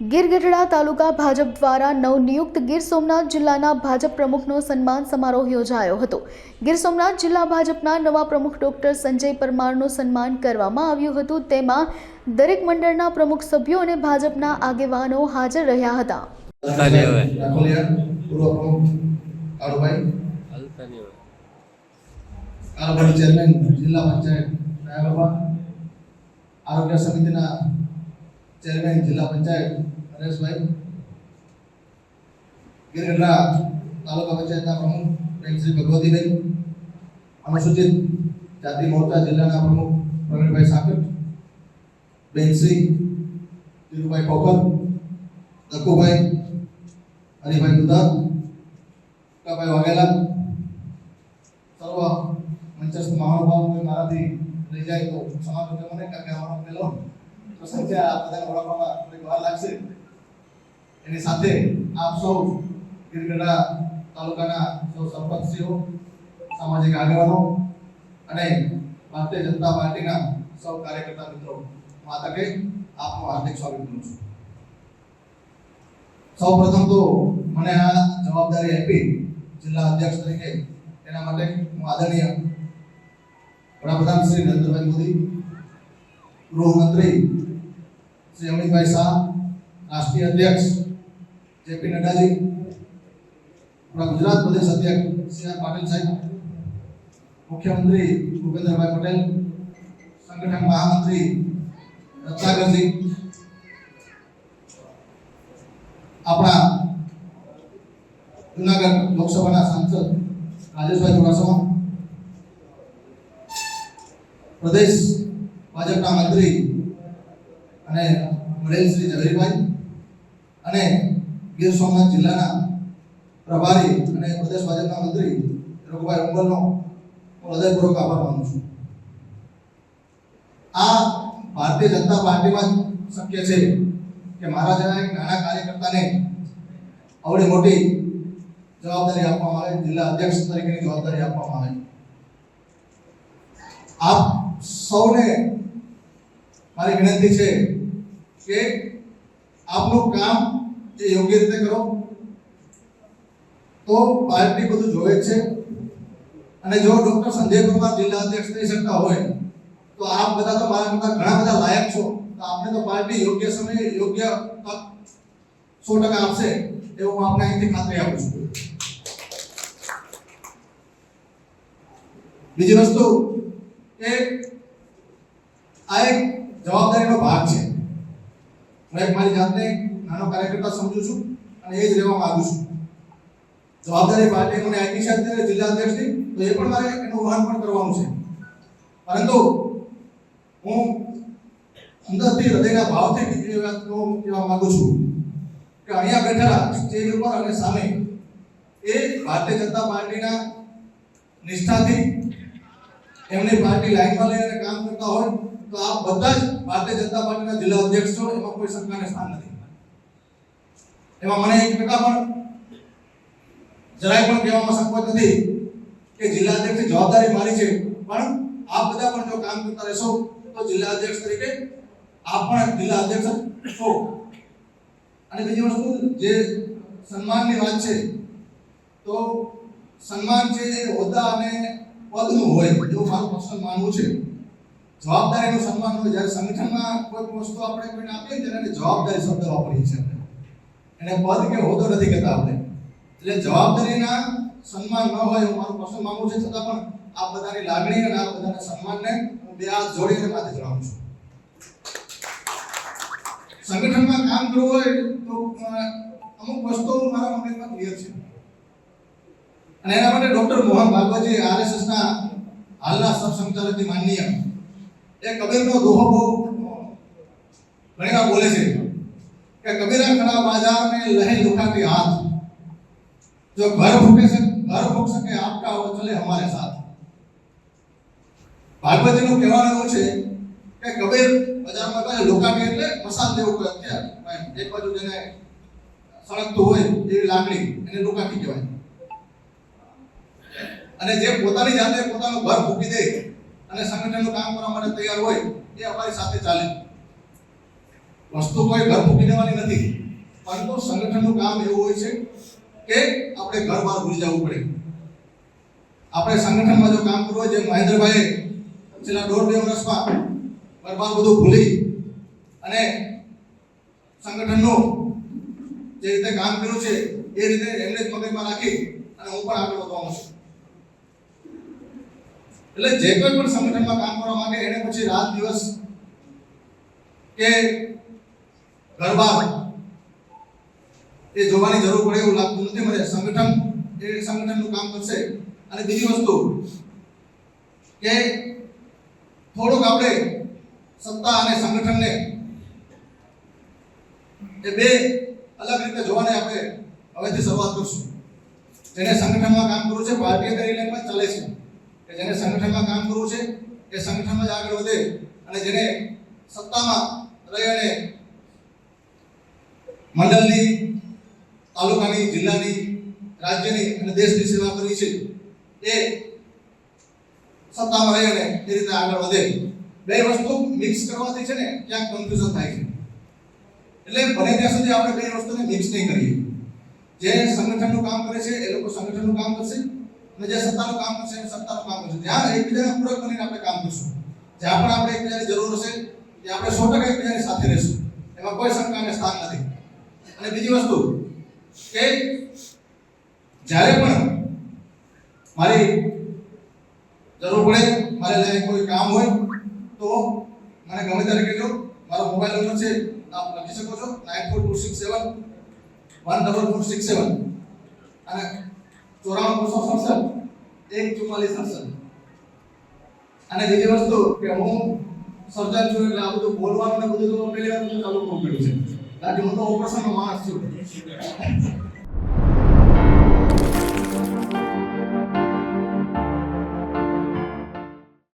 ગીરગઢડા તાલુકા ભાજપ દ્વારા નવનિયુક્ત ગીર સોમનાથ જિલ્લાના ભાજપ પ્રમુખનો સન્માન સમારોહ યોજાયો હતો. ગીર સોમનાથ જિલ્લા ભાજપના નવા પ્રમુખ ડોક્ટર સંજય પરમારનું સન્માન કરવામાં આવ્યું હતું. તેમાં દરેક મંડળના પ્રમુખ સભ્યો અને ભાજપના આગેવાનો હાજર રહ્યા હતા. ચેરમેન જિલ્લા પંચાયત આરોગ્ય સમિતિના ચેરમેન જિલ્લા પંચાયત નરેશભાઈ ગિરગઢડા તાલુકા પંચાયતના પ્રમુખ શ્રી ભગવતીબેન અનુસૂચિત જાતિ મોરચા જિલ્લાના પ્રમુખ પ્રવીણભાઈ સાકટ બેનસિંહ ધીરુભાઈ ખોખર દક્કુભાઈ હરિભાઈ દુધાર કાભાઈ વાઘેલા, સર્વ મંચસ્થ મહાનુભાવ મારાથી લઈ જાય તો સમાજ મને, કારણ કે અમારો આ બધાને ઓળખવામાં થોડીક વાર લાગશે. એની સાથે આપ સૌ ગીરગઢા તાલુકાના સૌ સરપંચશ્રીઓ સામાજિક આગેવાનો અને ભારતીય જનતા પાર્ટીના સૌ કાર્યકર્તા મિત્રો, હું તકે આપનું હાર્દિક સ્વાગત કરું છું. સૌ પ્રથમ તો મને આ જવાબદારી આપી જિલ્લા અધ્યક્ષ તરીકે એના માટે હું આદરણીય વડાપ્રધાન શ્રી નરેન્દ્રભાઈ મોદી, ગૃહમંત્રી શ્રી અમિતભાઈ શાહ, રાષ્ટ્રીય અધ્યક્ષ જેપી નડ્ડાજી, આપણા ગુજરાત પ્રદેશ અધ્યક્ષ સી આર પાટીલ સાહેબ, મુખ્યમંત્રી ભૂપેન્દ્રભાઈ પટેલ, સંગઠન મહામંત્રી રત્નાકરજી, આપણા જુનાગઢ લોકસભાના સાંસદ રાજેશભાઈ ચુડાસમા, પ્રદેશ ભાજપના મંત્રી અને વડેલ શ્રી ઝવેરીભાઈ અને ગીર સોમનાથ જિલ્લાના પ્રભારી અને પ્રદેશ ભાજપના મંત્રી રઘુભાઈ ઉંબરનો હું હૃદયપૂર્વક આભાર માનું છું. આ ભારતીય જનતા પાર્ટીમાં શક્ય છે કે મારા જેવા એક નાના કાર્યકર્તાને આવડી મોટી જવાબદારી આપવામાં આવે, જિલ્લા અધ્યક્ષ તરીકેની જવાબદારી આપવામાં આવે. આપ સૌને મારી વિનંતી છે કે આપનું કામ એ યોગ્ય રીતે કરો. તો પાર્ટી બધું જોવે જ છે. અને જો ડોક્ટર સંજય કુમાર જિલ્લા અધ્યક્ષ થઈ શકતા હોય, તો આપ બધા તો મારા કરતા ઘણા બધા લાયક છો. તો આપને તો પાર્ટી યોગ્ય સમયે યોગ્ય તક સો ટકા આપશે એવું હું આપને અહીંથી ખાતરી આપું છું. બીજી વસ્તુ કે આ એક જવાબદારીનો ભાગ છે. હું એક મારી જાતને નાનો કાર્યકર્તા સમજુ છું અને એ જ રહેવા માંગુ છું. જવાબદારી પાર્ટી મને આપી છે જિલ્લા અધ્યક્ષની તો એ પણ મારે એનું વહન પણ કરવાનું છે. પરંતુ હું અંદરથી હૃદયના ભાવથી બીજી વાત કહું કહેવા માંગુ છું કે અહીંયા બેઠેલા સ્ટેજ ઉપર અને સામે એ ભારતીય જનતા પાર્ટીના નિષ્ઠાથી એમની પાર્ટી લાઈનમાં લઈને કામ કરતા હોય તો આ બધા જ ભારતીય જનતા પાર્ટીના જિલ્લા અધ્યક્ષ એમાં કોઈ શંકાને સ્થાન નથી. એમાં મને એક ટકા પણ જરાય પણ કહેવામાં સંકોચ નથી કે જિલ્લા અધ્યક્ષની જવાબદારી મારી છે. પણ આપ બધા પણ જો કામ કરતા રહેશો, તો જિલ્લા અધ્યક્ષ તરીકે આપ પણ જિલ્લા અધ્યક્ષ છો. અને બીજી વસ્તુ, જે સન્માનની વાત છે, તો સન્માન છે એ હોદ્દા અને પદનું હોય, એવું મારું પર્સનલ માનવું છે. જવાબદારીનું સન્માન હોય જ્યારે સંગઠનમાં કોઈ વસ્તુ આપણે કોઈને આપીએ ત્યારે જવાબદારી શબ્દ વાપરીએ છીએ આપણે. એને પદ કે હોદ્દો નથી કહેતા આપણે. એટલે જવાબદારીના સન્માન ન હોય એવું મારું પ્રશ્ન માંગુ છે, છતાં પણ આ બધાની લાગણી અને આ બધાના સન્માનને હું બે હાથ જોડીને માથે જણાવું છું. સંગઠનમાં કામ કરવું હોય તો અમુક વસ્તુઓ મારા મગજમાં ક્લિયર છે. અને એના માટે ડોક્ટર મોહન ભાગવતજી આરએસએસના હાલના સરસંઘચાલકથી માનનીય એ કબીરનો દોહો બહુ ઘણી વાર બોલે છે કે કબીરા ખડા બાજાર में लहे लुटाती हाथ जो घर फूके से घर फूक सके आपका वो चले हमारे साथ ભાગવતજીનું કહેવાનું એવું છે કે કબીર બજારમાં કહે લોકાટી એટલે મસાલ જેવું કોઈ હથિયાર એમ એક બાજુ જેને સળગતું હોય એવી લાકડી એને લોકાટી કહેવાય અને જે પોતાની જાતે પોતાનું ઘર ફૂકી દે અને સંગઠનનું કામ કરવા માટે તૈયાર હોય એ અમારી સાથે ચાલે. વસ્તુ કોઈ ઘર મૂકી દેવાની નથી, પરંતુ સંગઠનનું કામ એવું હોય છે કે આપણે ઘર બહાર ભૂલી જવું પડે. આપણે સંગઠનમાં જો કામ કરવું હોય, જેમ મહેન્દ્રભાઈએ છેલ્લા દોઢ બે વર્ષમાં ઘર બધું ભૂલી અને સંગઠનનું જે રીતે કામ કર્યું છે, એ રીતે એમને જ મગજમાં રાખી અને હું પણ આગળ વધવાનો છું. એટલે જે કોઈ પણ સંગઠનમાં કામ કરવા માંગે, એને પછી રાત દિવસ કે ગરબા એ જોવાની જરૂર પડે એવું લાગતું નથી મને. સંગઠન, એ સંગઠનનું કામ કરશે અને બીજી વસ્તુ કે થોડુંક આપણે સત્તા અને સંગઠનને એ બે અલગ રીતે જોવાને આપણે હવેથી શરૂઆત કરશું. જેને સંગઠનમાં કામ કરવું છે ભારતીય પણ ચાલે છે. કે જેને સંગઠનમાં કામ કરવું છે, એ સંગઠનમાં જ આગળ વધે અને જેને સત્તામાં રહી અને મંડળની, તાલુકાની, જિલ્લાની, રાજ્યની અને દેશની સેવા કરવી છે, એ સત્તામાં રહી અને એ રીતે આગળ વધે. બે વસ્તુ મિક્સ કરવાથી છે ને ક્યાંક કન્ફ્યુઝન થાય છે. એટલે બને ત્યાં સુધી આપણે બે વસ્તુને મિક્સ નહીં કરીએ. જે સંગઠનનું કામ કરે છે, એ લોકો સંગઠનનું કામ કરશે. અને જે સત્તાનું કામ કરશે એ સત્તાનું કામ કરશે. જ્યાં એકબીજાના પૂરક બનીને આપણે કામ કરશું. જ્યાં પણ આપણે એકબીજાની જરૂર હશે, ત્યાં આપણે સો ટકા એકબીજાની સાથે રહેશું. એમાં કોઈ શંકાને સ્થાન નથી. અને બીજી વસ્તુ કે જ્યારે પણ મારી જરૂર પડે, મારે લાયક કોઈ કામ હોય, તો મને ગમે ત્યારે કહેજો. મારો મોબાઈલ નંબર છે, આપ લખી શકો છો. Nine four two six seven, one double four six seven. અને ચોરાણું બસો સડસઠ એક ચુમ્માલીસ સડસઠ અને બીજી વસ્તુ કે હું સર્જન છું એટલે આ બધું બોલવાનું બધું તો પહેલી ચાલુ કરવું પડ્યું છે. કે હું તો ઓપરેશનનો માણસ છું.